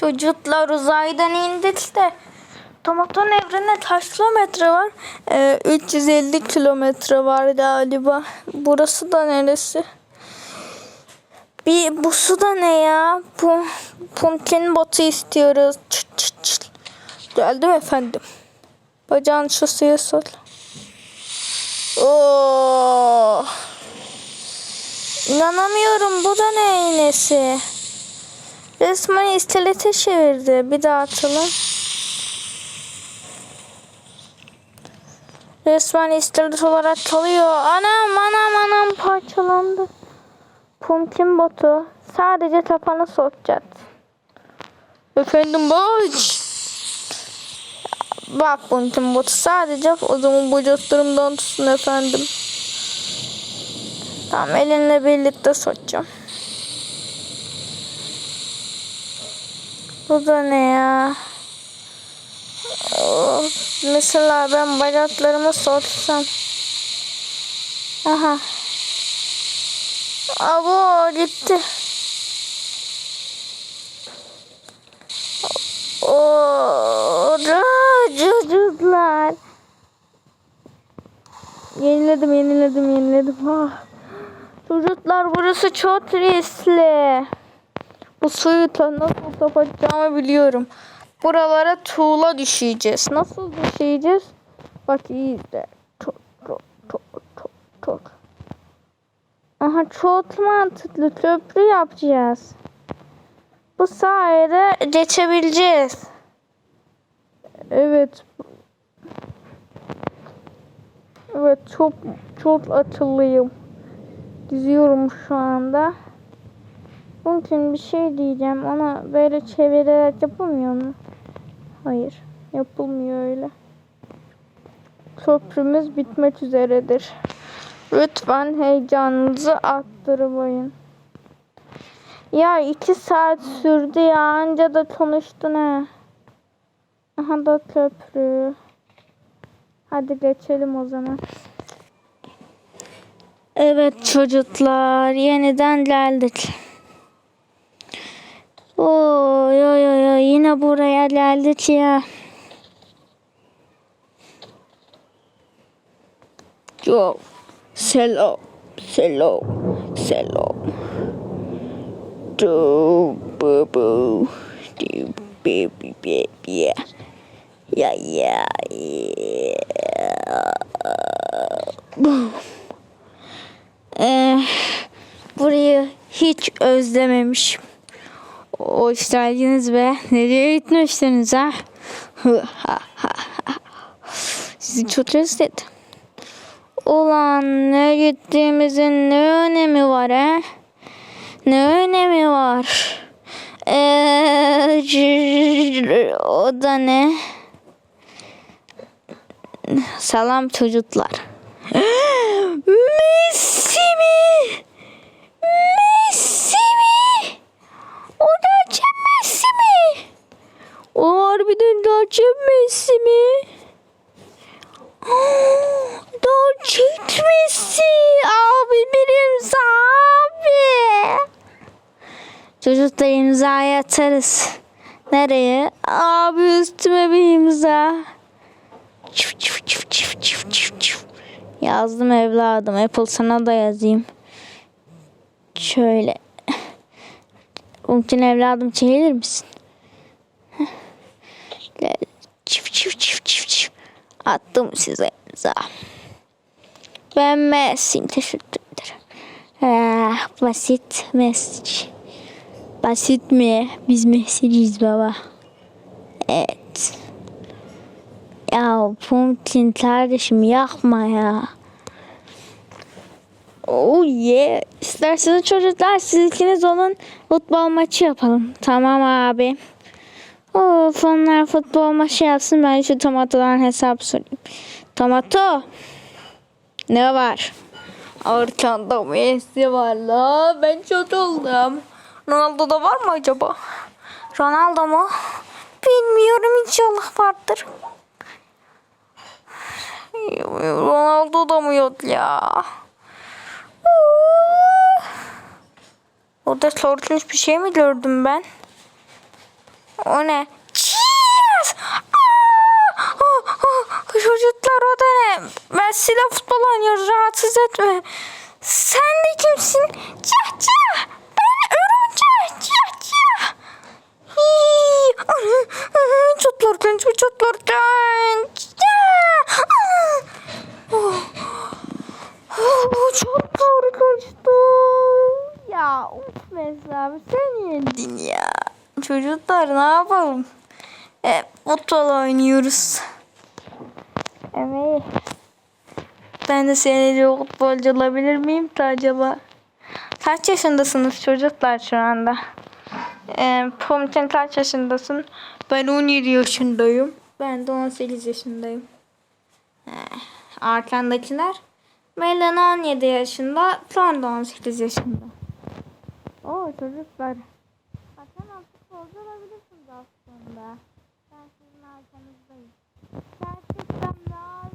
Çocuklar uzaydan indik de Tomaton evrene kaç kilometre var? Ee, 350 kilometre var galiba. Burası da neresi? Bir bu su da ne ya? Bu pumpkin botu istiyoruz. Çıt çıt çıt. Geldim efendim. Bacağın şu suya sol. Oo. İnanamıyorum bu da ne iğnesi? Resmen iskelete çevirdi. Bir daha atalım. Resmen iskelet olarak kalıyor. Anam anam anam parçalandı. Pumpkin botu. Sadece tapanı sokacağız. Efendim boş. Bak pumpkin botu sadece o zaman bacaklarımdan tutsun efendim. Tamam elinle birlikte sokacağım. Bu da ne ya? Mesela ben bacaklarımı soksam. Aha. Abo gitti. Oo, çocuklar. Yeniledim, yeniledim, yeniledim. Ah. Çocuklar burası çok riskli. Bu suyu nasıl kapatacağımı biliyorum. Buralara tuğla düşeceğiz. Nasıl düşeceğiz? Bak iyi izle. Çok, çok, çok, çok. Aha çok mantıklı. Köprü yapacağız. Bu sayede geçebileceğiz. Evet. Evet çok çok akıllıyım. Diziyorum şu anda. İçin bir şey diyeceğim. Ona böyle çevirerek yapılmıyor mu? Hayır. Yapılmıyor öyle. Köprümüz bitmek üzeredir. Lütfen heyecanınızı arttırmayın. Ya iki saat sürdü ya. Anca da konuştun ha. Aha da köprü. Hadi geçelim o zaman. Evet çocuklar yeniden geldik. Oy oy oy oy. Yine buraya geldik ya. Yo selam. Selam. Selam. Do bu. Bu do baby baby ya ya Ee, burayı hiç özlememişim. Hoş geldiniz be. Nereye gitmiştiniz ha? Sizi çok özledim. Ulan ne gittiğimizin ne önemi var ha? Ne önemi var? Ee, o da ne? Selam çocuklar. Messi mi? Messi mi? O gerçek Messi mi? O harbiden gerçek Messi mi? Gerçek Messi. Abi bir imza abi. Çocuklar imzayı atarız. Nereye? Abi üstüme bir imza. Çuf çuf çuf çuf çuf çuf çuf. Yazdım evladım. Apple sana da yazayım. Şöyle. Umut'un evladım çekilir misin? Çift çift çift çift çift. Attım size imza. Ben Messi'yim. Teşekkür ederim. Ah, basit mesaj. Basit mi? Biz Messi'ciyiz baba. Evet. Ya Pumpkin kardeşim yakma ya. Oh yeah. İsterseniz çocuklar siz ikiniz olun futbol maçı yapalım. Tamam abi. Of onlar futbol maçı yapsın ben şu tomatodan hesap sorayım. Tomato. Ne var? Arkanda Messi var la. Ben çok oldum. Ronaldo da var mı acaba? Ronaldo mu? Bilmiyorum inşallah vardır. Ronaldo da mı yok ya? Orada korkunç bir şey mi gördüm ben? O ne? Cheers! Çocuklar o da ne? Silah futbol oynuyoruz rahatsız etme. Sen de kimsin? Cah cah! Anı, Çatlarken çatlarken! Cah! Ah! Oh. Oh, çok korkunçtu. Ya of Mesut sen yendin ya. Çocuklar ne yapalım? E, futbol oynuyoruz. Evet. Ben de seninle futbolcu olabilir miyim acaba? Kaç yaşındasınız çocuklar şu anda? E, Pumpkin kaç yaşındasın? Ben 17 yaşındayım. Ben de 18 yaşındayım. Eh, Arkandakiler? Melon 17 yaşında, Son da 18 yaşında. Oo çocuklar. Hakan futbolcu olabilirsiniz aslında. Ben sizin arkanızdayım. Gerçekten abi.